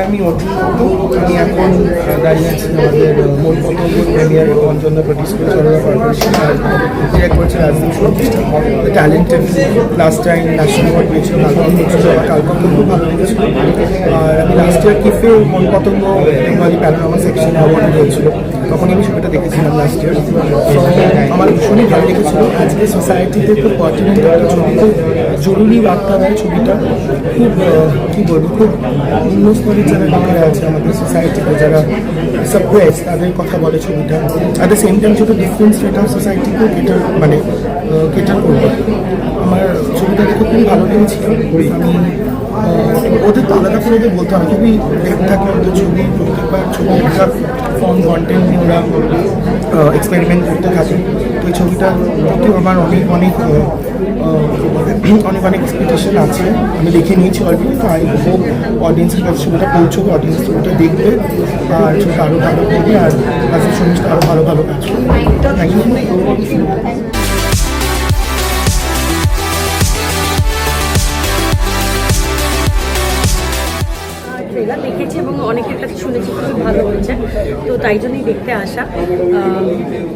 আমি অর্জুন আমি এখন দাঁড়িয়ে আছি আমাদের আহ, মূল পতঙ্গ প্রেমিয়ার করে সরকার কর্পোরেশন ডিরেক্ট পেয়েছিল কালপত্র খুব আর লাস্ট ইয়ার কিফে মন পতঙ্গ বেঙ্গলি সেকশন অ্যাওয়ার্ড হয়েছিল তখন আমি ছবিটা দেখেছিলাম লাস্ট ইয়ার আমার ভীষণই ভালো লেগেছিল আজকে সোসাইটিতে খুব পার্টিনেন্ট একটা ছবি জরুরি বার্তা দেয় ছবিটা। খুব কী বলব, খুব নিম্ন স্তরের যারা লোকেরা আছে আমাদের সোসাইটিতে যারা সাপ্রেস তাদের কথা বলে ছবিটা। অ্যাট দ্য সেম টাইম ছোটো ডিফারেন্ট স্টেট অফ সোসাইটিকেও কেটার মানে কেটার করবে। আমার ছবিটা দেখে খুবই ভালো লেগেছিল। আমি ওদের তো আলাদা করে ওদের বলতে হবে খুবই ডেপ থাকে ওদের ছবি, প্রত্যেকবার ছবি একটা ফর্ম কন্টেন্ট নিয়ে ওরা এক্সপেরিমেন্ট করতে থাকে। তো এই প্রতি আমার অনেক অনেক অনেক অনেক এক্সপেকটেশন আছে। আমি দেখে নিয়েছি অলরেডি তো আই হোপ অডিয়েন্সের কাছে ছবিটা পৌঁছবে অডিয়েন্স ছবিটা দেখবে, আর ছবিটা আরও ভালো করবে, আর কাজের সঙ্গে আরও ভালো ভালো কাজ দেখেছি এবং অনেকের কাছে শুনেছি, খুবই ভালো হয়েছে। তো তাই জন্যই দেখতে আসা।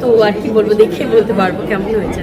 তো আর কি বলব, দেখে বলতে পারব কেমন হয়েছে।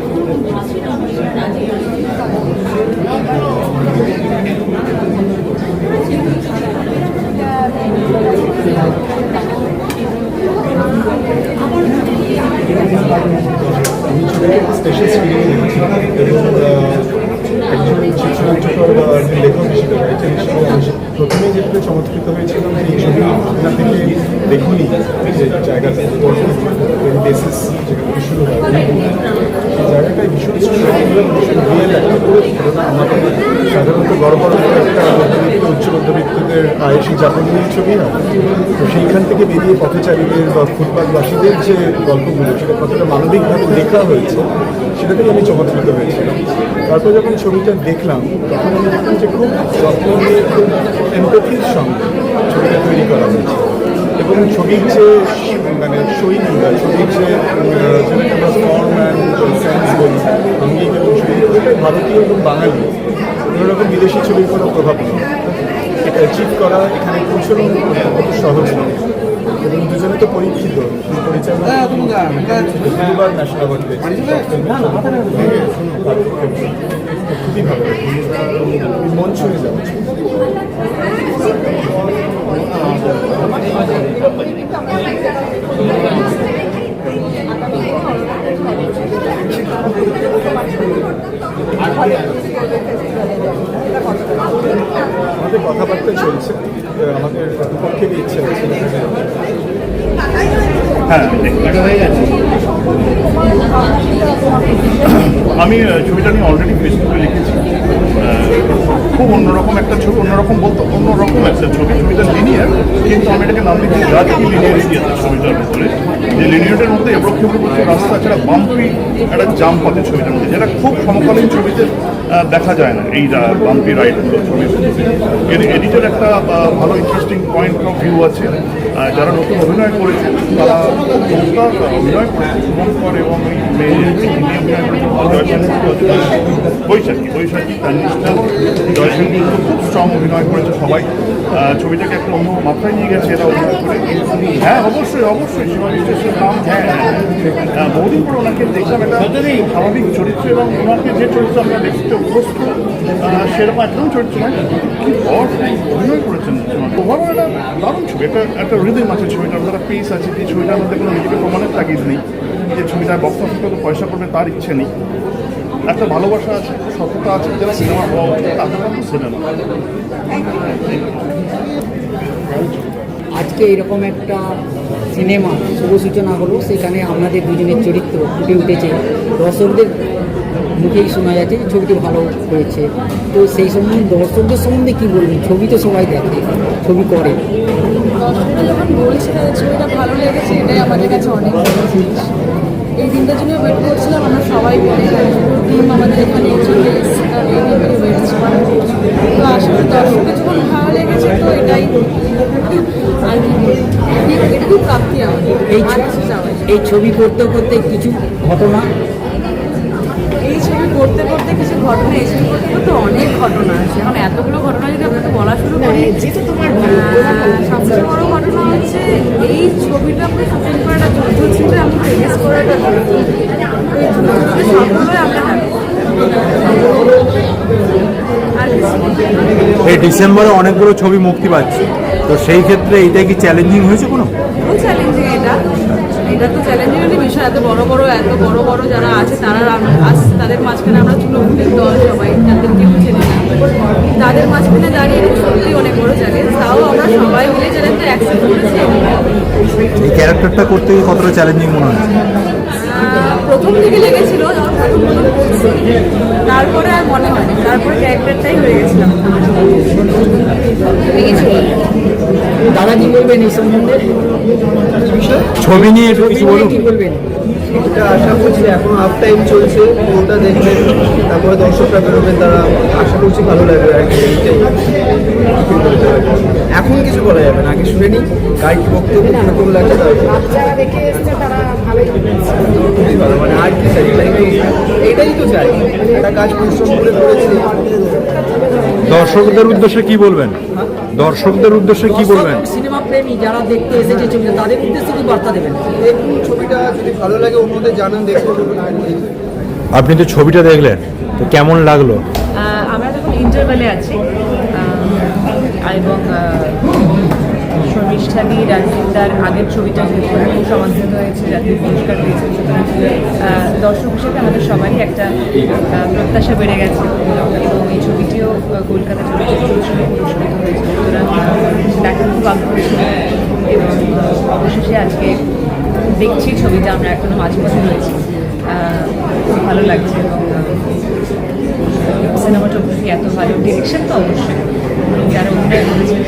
আমি ছবিটা স্পেশাল স্ক্রিনিং দেখেছিলাম এবং আহ, একজন চিত্রনাট্যকর বা একজন লেখক হিসেবে রাইটার হিসেবে আমি প্রথমে যেটাতে চমৎকৃত হয়েছিলাম যে এই ছবি আপনার থেকে দেখুনি যে জায়গাটা বেসিস যেখান থেকে শুরু হয় সেই জায়গাটায় ভীষণ strong এবং ভীষণ রিয়েল একটা ঘটনা আমাদের সাধারণত বড় বড় একটা উচ্চ মধ্যবিত্তদের আয়েসি যাপন ছবি হয়। তো সেইখান থেকে বেরিয়ে পথচারীদের বা ফুটপাথবাসীদের যে গল্পগুলো, সেটা কতটা মানবিকভাবে লেখা হয়েছে সেটা থেকে আমি চমৎকৃত হয়েছিলাম। তারপর যখন ছবিটা দেখলাম, তখন আমি দেখলাম যে খুব যত্ন নিয়ে খুব এমপ্যাথির সঙ্গে ছবিটা তৈরি করা হয়েছে। এবং ছবির যে মানে শৈলী বা ছবির যে যেটাকে আমরা ফর্ম অ্যান্ড সেন্স বলি আঙ্গিক এবং শৈলী ভারতীয় এবং বাঙালি কোনোরকম বিদেশি ছবির কোনো প্রভাব নেই। এটা অ্যাচিভ করা এখানে পৌঁছানো কত সহজ নয়। এবং দুজনে তো পরীক্ষিত পরিচালনা দুবার ন্যাশনাল অ্যাওয়ার্ড খুবই ভালো। মন ছুঁয়ে যাওয়া আমাদের কথাবার্তা চলছে। আমাদের পক্ষেরই ইচ্ছে আছে। হ্যাঁ হয়ে গেছে। আমি ছবিটা নিয়ে অলরেডি ফেসবুকে লিখেছি। খুব অন্যরকম একটা ছবি, অন্যরকম বলতে অন্যরকম একটা ছবি। ছবিটা লিনিয়ার কিন্তু আমি এটাকে নাম দিচ্ছি রাজকীয় লিনিয়ারিটি আছে ছবিটার ভিতরে যে লিনিয়ারটার মধ্যে এবড়ো খেবড়ো রাস্তা ছাড়া বাম্পি একটা জাম্প আছে ছবিটার মধ্যে, যেটা খুব সমকালীন ছবিতে দেখা যায় না এই বাম্পি রাইড ছবির এর এডিটের একটা ভালো ইন্টারেস্টিং পয়েন্ট অফ ভিউ আছে। যারা নতুন অভিনয় করেছে তারা অভিনয় করেছে শুভঙ্কর এবং বৈশাখী বৈশাখী তানিষ্ঠা খুব স্ট্রং অভিনয় করেছে সবাই। ছবিটাকে একটা অন্য মাত্রায় নিয়ে গেছে এরা অভিনয় করে। হ্যাঁ অবশ্যই অবশ্যই বিশ্বাসের নাম হ্যাঁ হ্যাঁ। বহুদিন পর ওনাকে দেখলাম একটা স্বাভাবিক চরিত্র এবং ওনাকে যে চরিত্র আমরা দেখতে অভ্যস্ত সেরকম একদম চরিত্র নয়। কি অভিনয় করেছেন একটা দারুণ ছবি একটা একটা হৃদয় আছে ছবিটার একটা পেস আছে, যে ছবিটার মধ্যে কোনো নিজেকে প্রমাণের তাগিদ নেই। যে ছবিটা বক্স অফিস পয়সা করবে তার ইচ্ছে নেই। একটা ভালোবাসা আছে, সততা আছে যারা সিনেমা হওয়া উচিত তাদের নাম সিনেমা আজকে এরকম একটা সিনেমা শুভ সূচনা হলো, সেখানে আপনাদের দুজনের চরিত্র ফুটে উঠেছে। দর্শকদের মুখেই শোনা যাচ্ছে যে ছবিটি ভালো হয়েছে তো সেই সম্বন্ধে দর্শকদের সম্বন্ধে কী বলবেন? ছবি তো সবাই দেখে ছবি করে। ছবিটা ভালো লেগেছে এটাই আমাদের কাছে অনেক এই দিনটার জন্য ওয়েট করছিলাম আমরা সবাই মিলে টিম আমাদের এখানে চলে তো আসলে দর্শকের যখন ভালো লেগেছে তো এটাই আর এটুকু আমাদের এই ছবি করতে করতে কিছু ঘটনা করতে করতে কিছু ঘটনা এসে করতে করতে অনেক ঘটনা আছে। এখন এতগুলো ঘটনা যদি আপনাকে বলা শুরু করি আহ, সবচেয়ে বড় ঘটনা হচ্ছে এই ছবিটা আমরা শুটিং করাটা যুদ্ধ ছিল আমি ফেস করাটা হয়ে আমরা। এই ডিসেম্বরে অনেকগুলো ছবি মুক্তি পাচ্ছে। তো সেই ক্ষেত্রে এটা কি চ্যালেঞ্জিং হয়েছে কোনো? খুব চ্যালেঞ্জিং এটা এটা তো চ্যালেঞ্জিংয়েরই বিষয় এত বড় বড় এত বড় বড় যারা আছে তারা আসছে তাদের মাঝখানে আমরা চুলোপুটের দল সবাই তাদের কেউ চেনে না। তাদের মাঝখানে দাঁড়িয়ে এটা সত্যি অনেক বড় চ্যালেঞ্জ তাও আমরা সবাই মিলে চ্যালেঞ্জটা অ্যাকসেপ্ট করেছি। এই ক্যারেক্টারটা করতে গিয়ে কতটা চ্যালেঞ্জিং মনে হচ্ছে প্রথম দিকে লেগেছিল যখন প্রথম প্রথম করছি তারপরে আর মনে হয়নি তারপরে ক্যারেক্টারটাই হয়ে গেছিলাম দাদা কি বলবেন এই সম্বন্ধে? ছবি নিয়ে একটু কিছু বলুন। কি বলবেন? এটা আশা করছি এখন হাফ টাইম চলছে ওটা দেখবেন তারপরে দর্শকরা বেরোবেন তারা আশা করছি ভালো লাগবে আর কি এখন কিছু বলা যাবে না আগে শুনে নিই। গাইড বক্তব্য কীরকম লাগছে খুবই ভালো মানে আর কি চাই? এটাই তো চাই একটা কাজ পরিশ্রম করে করেছি। দর্শকদের উদ্দেশ্যে কি বলবেন? দর্শকদের উদ্দেশ্যে কি বলবেন? সিনেমা প্রেমী যারা দেখতে এসেছে ছবিটা তাদের উদ্দেশ্যে কি বার্তা দেবেন? দেখুন ছবিটা যদি ভালো লাগে অন্যদের জানান দেখুন। আপনি তো ছবিটা দেখলেন তো কেমন লাগল? আমরা যখন ইন্টারভ্যালে আছি আহ, এবং শর্মিষ্ঠাদি রাজদীপদার আগের ছবিটা যেহেতু সমাদৃত হয়েছে, জাতীয় পুরস্কার পেয়েছে সুতরাং দর্শক হিসেবে আমাদের সবারই একটা প্রত্যাশা বেড়ে গেছে। এবং এই ছবিটিও কলকাতা চলচ্চিত্র পুরস্কৃত হয়েছে। সুতরাং দেখা খুব আগ্রহী। এবং অবশেষে আজকে দেখছি ছবিটা, আমরা এখনও মাঝপথে রয়েছি। খুব ভালো লাগছে। এবং সিনেমাটোগ্রাফি এত ভালো, ডিরেকশন তো অবশ্যই। যারা অভিনয় করেছেন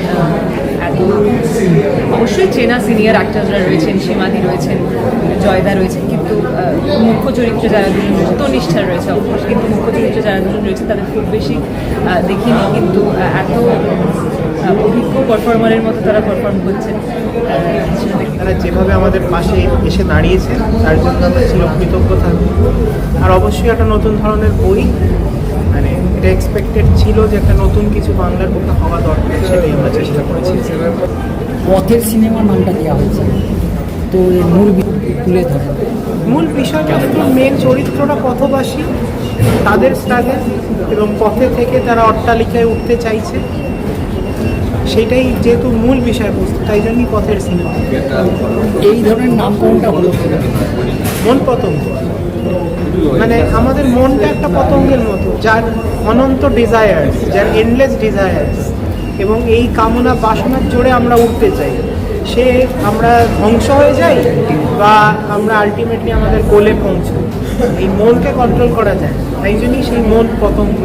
অবশ্যই চেনা সিনিয়র অ্যাক্টাররা রয়েছেন, সীমাদি রয়েছেন, জয়দা রয়েছেন, কিন্তু মুখ্য চরিত্র যারা দুজন তনিষ্ঠা রয়েছে অবশ্যই কিন্তু মুখ্য চরিত্র যারা দুজন রয়েছে, তাদের খুব বেশি দেখিনি, কিন্তু এত অভিজ্ঞ পারফর্মারের মতো তারা পারফর্ম দেখে তারা যেভাবে আমাদের পাশে এসে দাঁড়িয়েছে তার জন্য আমরা ছিল কৃতজ্ঞ থাকব। আর অবশ্যই একটা নতুন ধরনের বই মানে এটা এক্সপেক্টেড ছিল যে একটা নতুন কিছু বাংলার বুকে হওয়া দরকার সেটাই আমরা চেষ্টা করেছি। পথের সিনেমার নামটা দেওয়া হয়েছে। তো এর মূল তুলে ধরেন। মূল বিষয়টা হলো মেন চরিত্রটা পথবাসী তাদের স্ট্রাগল এবং পথে থেকে তারা অট্টালিকায় উঠতে চাইছে। সেটাই যেহেতু মূল বিষয়বস্তু, তাই জন্যই পথের সিনেমা এই ধরনের নামকরণটা হলো? মন পতঙ্গ। মানে আমাদের মনটা একটা পতঙ্গের মতো, যার অনন্ত ডিজায়ার্স যার এন্ডলেস ডিজায়ার্স এবং এই কামনা বাসনার জোরে আমরা উঠতে চাই। সে আমরা ধ্বংস হয়ে যাই বা আমরা আলটিমেটলি আমাদের গোলে পৌঁছাই। এই মনকে কন্ট্রোল করা যায়, তাই জন্যই সেই মন পতঙ্গ।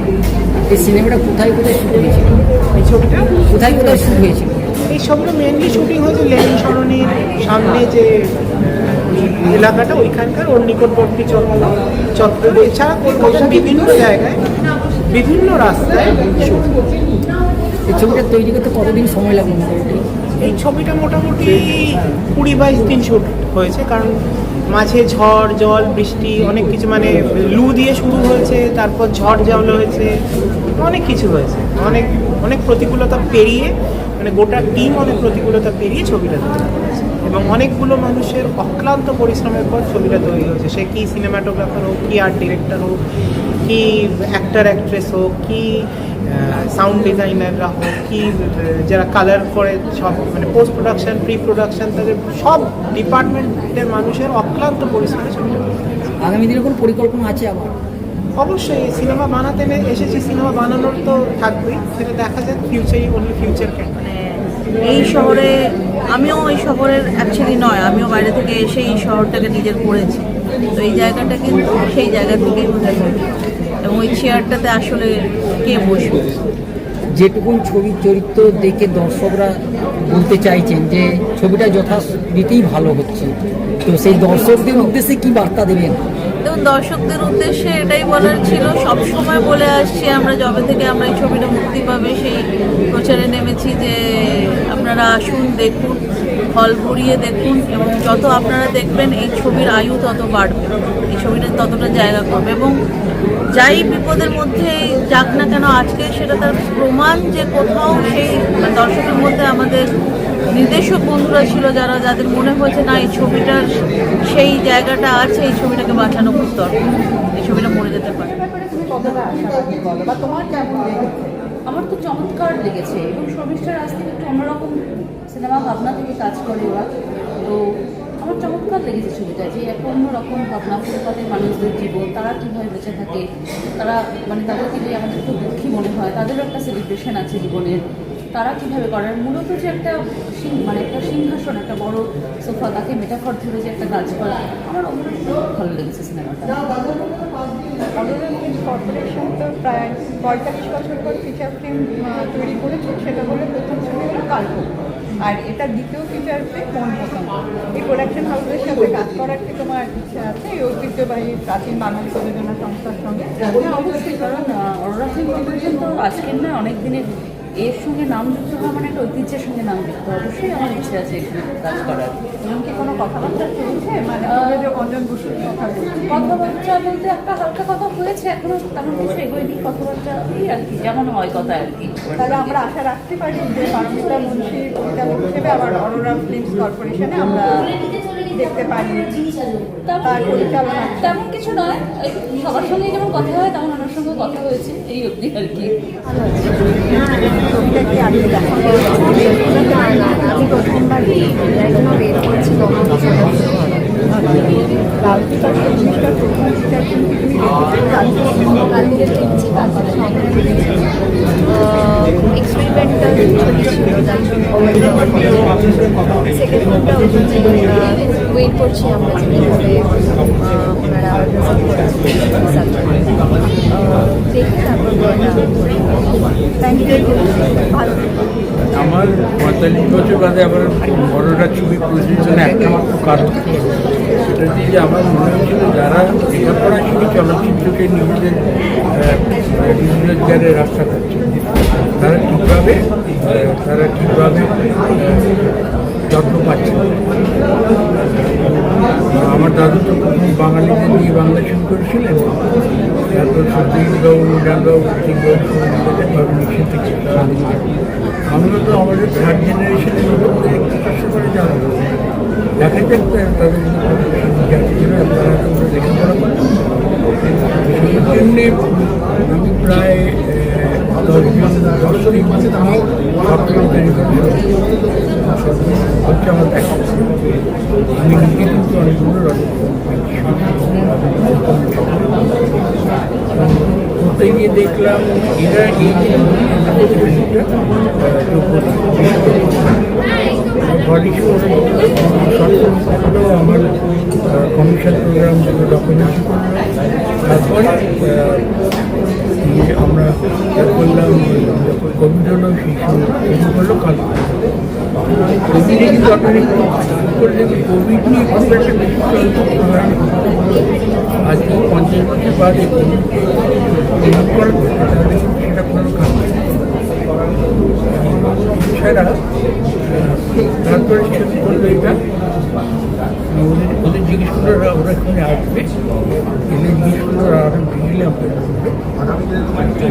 এই সিনেমাটা কোথায় কোথায় শুট হয়েছিল? এই ছবিটা? কোথায় কোথায় শুট হয়েছিল? এই সবগুলো মেনলি শুটিং হয়েছে লেনিন সরণির সামনে যে এলাকাটা ওইখানকার ওর নিকটবর্তী চত্বর চত্বর। এছাড়া কলকাতার বিভিন্ন জায়গায় বিভিন্ন রাস্তায় শুটিং এই ছবিটা তৈরি করতে কতদিন সময় লাগল এই ছবিটা মোটামুটি কুড়ি বাইশ দিন শুট হয়েছে কারণ মাঝে ঝড়, জল, বৃষ্টি, অনেক কিছু মানে লু দিয়ে শুরু হয়েছে, তারপর ঝড় জল হয়েছে, অনেক কিছু হয়েছে। অনেক অনেক প্রতিকূলতা পেরিয়ে মানে গোটা টিম অনেক প্রতিকূলতা পেরিয়ে ছবিটা করেছে এবং অনেকগুলো মানুষের অক্লান্ত পরিশ্রমের পর ছবিটা তৈরি হয়েছে। সে কি সিনেমাটোগ্রাফার হোক কি আর্ট ডিরেক্টর হোক কি অ্যাক্টার অ্যাক্ট্রেস হোক কি সাউন্ড ডিজাইনাররা হোক কি যারা কালার করে সব মানে পোস্ট প্রোডাকশন প্রি প্রোডাকশন তাদের সব ডিপার্টমেন্টের মানুষের অক্লান্ত পরিশ্রমে ছবিটা আগামী দিনে কোনো পরিকল্পনা আছে আবার? অবশ্যই সিনেমা বানাতে এসেছি সিনেমা বানানোর তো থাকবেই সেটা দেখা যাক ফিউচারই অনলি ফিউচার ক্যান এই শহরে, আমিও এই শহরের অ্যাকচুয়ালি নয়, আমিও বাইরে থেকে এসে এই শহরটাকে নিজের করেছি। তো এই জায়গাটা কিন্তু সেই জায়গা থেকেই বোঝা যায় এবং ওই চেয়ারটাতে আসলে কে বসবে? যেটুকুন ছবির চরিত্র দেখে দর্শকরা বলতে চাইছেন যে ছবিটা যথারীতিই ভালো হচ্ছে। তো সেই দর্শকদের উদ্দেশ্যে কি বার্তা দেবেন? এবং দর্শকদের উদ্দেশ্যে এটাই বলার ছিল। সব সময় বলে আসছি আমরা, যবে থেকে আমরা এই ছবিটা মুক্তি পাবে, সেই প্রচারে নেমেছি যে আপনারা আসুন, দেখুন, ফল ভরিয়ে দেখুন এবং যত আপনারা দেখবেন এই ছবির আয়ু তত বাড়বে। এই ছবিটা ততটা জায়গা করবে এবং যাই বিপদের মধ্যে যাক না কেন আজকে সেটা তার প্রমাণ যে কোথাও সেই দর্শকের মধ্যে আমাদের নির্দেশক বন্ধুরা ছিল যারা, যাদের মনে হয়েছে, না, এই ছবিটার সেই জায়গাটা আছে, এই ছবিটাকে বাঁচানো খুব দরকার। এই ছবিটা মরে যেতে পারে। আমার তো চমৎকার লেগেছে এবং শর্মিষ্ঠা আজ থেকে একটু অন্যরকম সিনেমা ভাবনা থেকে কাজ করে ওরা। তো আমার চমৎকার লেগেছে ছবিটা, যে এক অন্যরকম ভাবনা ফুটপাতের মানুষদের জীবন, তারা কীভাবে বেঁচে থাকে, তারা মানে তাদেরকে যে আমাদের খুব দুঃখী মনে হয়। তাদেরও একটা সেলিব্রেশন আছে জীবনের। তারা কীভাবে করার মূলত যে একটা সিং- মানে একটা সিংহাসন একটা বড় সোফা তাকে মেটাফর ধরে যে একটা কাজ করা। আমার ভালো লেগেছে সিনেমাটা। কর্পোরেশন তো প্রায় পঁয়তাল্লিশ বছর পর ফিচার ফিল্ম তৈরি করেছে সেটা হলো প্রথম ছবি হলো কাল্প আর এটা দ্বিতীয় ফিচার ফিল্ম মন পছন্দ এই প্রোডাকশন হাউসের সাথে কাজ করার কি তোমার ইচ্ছা আছে? এই ঐতিহ্যবাহী প্রাচীন বাঙালি প্রযোজনা সংস্থার সঙ্গে? হ্যাঁ, অবশ্যই কারণ ফিল্ম কর্পোরেশন তো আজকের নয় অনেক দিনের এর সঙ্গে নাম যুক্ত হওয়া মানে একটা ঐতিহ্যের সঙ্গে নাম যুক্ত অবশ্যই আমার ইচ্ছে আছে এখানে কাজ করার। এমন কি কোনো কথাবার্তা চলছে? মানে অঞ্জন বসুর কথাবার্তা বলতে একটা হালকা কথা হয়েছে এখনও তেমন কিছু এগোয়নি। কথাবার্তা এই আর কি যেমন হয় কথা আর কি। তাহলে আমরা আশা রাখতে পারি যে পারমিতা মুন্সি পরিচালক হিসেবে আবার অরোরা ফিল্মস কর্পোরেশনে আমরা দেখতে পারি। তার পরিচালনা তেমন কিছু নয়। সবার সঙ্গে যেমন কথা হয় তেমন কথা হয়েছে এই অবধি আর কি। আমি প্রথমবার বের করেছি এক্সপেরিমেন্টাল ছবি ছিল আমরা আমার পঁয়তাল্লিশ বছর বাদে আবার বড়টা ছবি প্রযোজনা একটা মাত্র কারণ। সেটা দিয়ে আমার মনে হচ্ছিল যারা লেখাপড়া শিখে চলচ্চিত্রকে নিজেদের রোজগারের রাস্তা করছে। তারা ঠিকভাবে আহ, যত্ন পাচ্ছে। আমার দাদু তো বাঙালিদের নিয়ে বাংলা শুরু করেছিলেন তারপর সৌমিকভাবে মিশে থেকে আমরা তো আমাদের থার্ড জেনারেশনের করে দেখা যাক তাদের জাতি তারা তো সেই আমি প্রায় করতে গিয়ে দেখলাম এরা এই আমার কমিশন প্রোগ্রাম ডকুমেন্ট তারপরে ইয়ে আমরা যা করলাম যখন কোভিড হলো সেই সময় শুরু করল কাল কোভিডে কিন্তু আপনারা একটু করলে কোভিড নিয়ে খুব একটা আজকে পঞ্চাশ বছর বাদে সেটা কোনো কাজ। এছাড়া তারপরে ছবি করল এটা ওদের ওদের জিজ্ঞেস করল ওরা ওরা এখানে আসবে। এলে জিজ্ঞেস করল ওরা আরও ভিড়লে আমরা করবে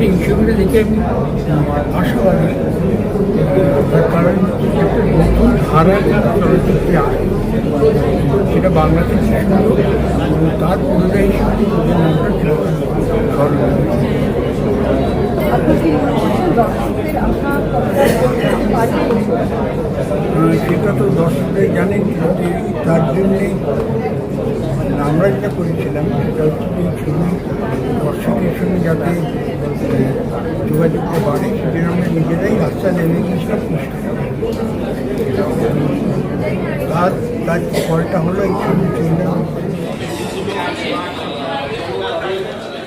এই ছবিটা দেখে আমি আশাবাদী তার কারণ একটা নতুন ধারা চলচ্চিত্রে আসে। সেটা এবং তার পুরোটা হিসেবে নামটা স্মরণ হয়েছে। মনে সেটা তো দর্শকরাই জানেন যে তার জন্যে আমরা যেটা করেছিলাম সেটা হচ্ছে যে ছবি দর্শকের সঙ্গে যাতে আহ, যোগাযোগটা বাড়ে সেজন্য আমরা নিজেরাই রাস্তা নেমে গিয়েছিলাম তার তার ফলটা হলো এই ছবি চললে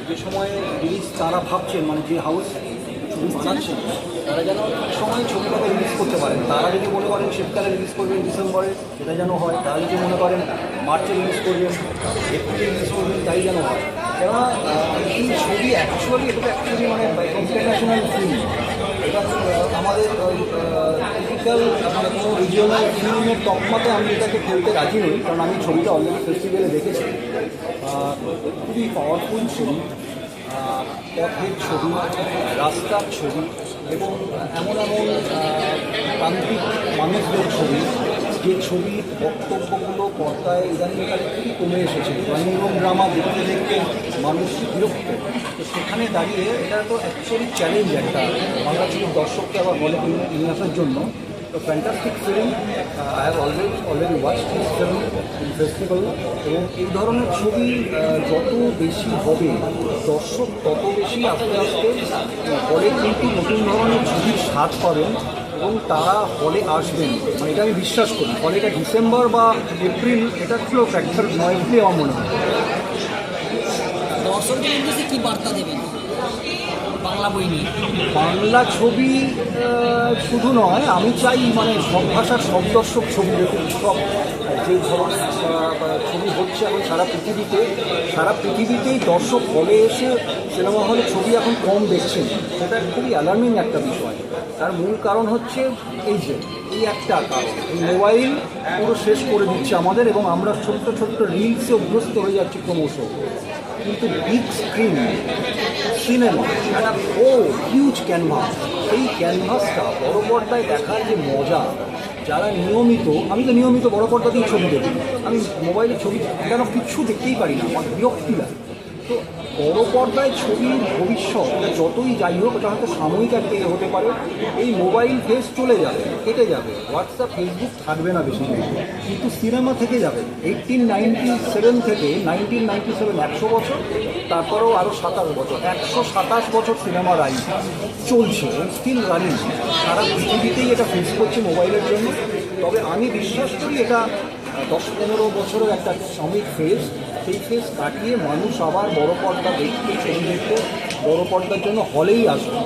যে সময়ে রিলিজ তারা ভাবছেন মানে যে হাউস বানাচ্ছেন তারা যেন সময়ে ছবিটাকে রিলিজ করতে পারেন। তারা যদি মনে করেন শীতকালে রিলিজ করবেন ডিসেম্বরে সেটা যেন হয়। তারা যদি মনে করেন মার্চে রিলিজ করবেন এপ্রিলে রিলিজ করবেন তাই যেন হয়। কেননা এই ছবি অ্যাকচুয়ালি এটা অ্যাকচুয়ালি মানে ইন্টারন্যাশনাল ফিল্ম এটা আমাদের টিপিক্যাল মানে কোনো রিজিওনাল ফিল্মের তকমাতে আমি এটাকে খেলতে রাজি নই, কারণ আমি ছবিটা অলরেডি ফেস্টিভ্যালে দেখেছি। খুবই পাওয়ারফুল ছবি। পথের ছবি, রাস্তার ছবি এবং এমন এমন প্রান্তিক মানুষদের ছবি। যে ছবির বক্তব্যগুলো পর্দায় ইদানিংকালে খুবই কমে এসেছে। রুম ড্রামা দেখতে দেখতে মানুষ বিরক্ত। তো সেখানে দাঁড়িয়ে এটা তো অ্যাকচুয়ালি চ্যালেঞ্জ একটা। বাংলা ছবির দর্শককে আবার বলে নিয়ে জন্য। তো fantastic film I have already already watch this film in festival এবং এই ধরনের ছবি যত বেশি হবে, দর্শক তত বেশি আস্তে আস্তে হলে কিন্তু নতুন ধরনের ছবির স্বাদ পাবেন এবং তারা হলে আসবেন। মানে এটা আমি বিশ্বাস করি। ফলে এটা ডিসেম্বর বা এপ্রিল, এটা ছিল ফ্যাক্টর নয় বলে আমার মনে হয় দর্শকদের বার্তা দেবেন? বাংলা বই নিয়ে? বাংলা ছবি শুধু নয়, আমি চাই মানে সব ভাষার সব দর্শক ছবি দেখুন সব যে ধরনের ছবি হচ্ছে এখন সারা পৃথিবীতে, সারা পৃথিবীতেই দর্শক হলে এসে সিনেমা হলে ছবি এখন কম দেখছেন। সেটা খুবই অ্যালার্মিং একটা বিষয়। তার মূল কারণ হচ্ছে এই যে, এই একটা কারণ। মোবাইল পুরো শেষ করে দিচ্ছে আমাদের এবং আমরা ছোট্ট ছোট্ট রিলসে অভ্যস্ত হয়ে যাচ্ছি ক্রমশ। কিন্তু বিগ স্ক্রিন সিনেমা। ও হিউজ ক্যানভাস এই ক্যানভাসটা বড় পর্দায় দেখার যে মজা, যারা নিয়মিত, আমি তো নিয়মিত বড় পর্দাতেই ছবি দেখি। আমি মোবাইলে ছবি কেন কিচ্ছু দেখতেই পারি না, আমার বিরক্তি লাগে। তো বড় পর্দায় ছবির ভবিষ্যৎ, যতই যাই হোক, এটা হয়তো সাময়িক একটা হতে পারে। এই মোবাইল ফেস চলে যাবে, কেটে যাবে হোয়াটসঅ্যাপ ফেসবুক থাকবে না বেশি কিন্তু সিনেমা থেকে যাবে। এইটিন নাইনটি সেভেন থেকে নাইনটিন নাইনটি সেভেন একশো বছর, তারপরেও আরও সাতাশ বছর, একশো সাতাশ বছর সিনেমা রাই চলছে স্টিল রানিং সারা পৃথিবীতেই এটা ফেস করছে মোবাইলের জন্য। তবে আমি বিশ্বাস করি এটা দশ পনেরো বছরের একটা সাময়িক ফেজ সেই ফেস কাটিয়ে মানুষ আবার বড় পর্দা দেখতে ছবি দেখতে বড় পর্দার জন্য হলেই আসবে।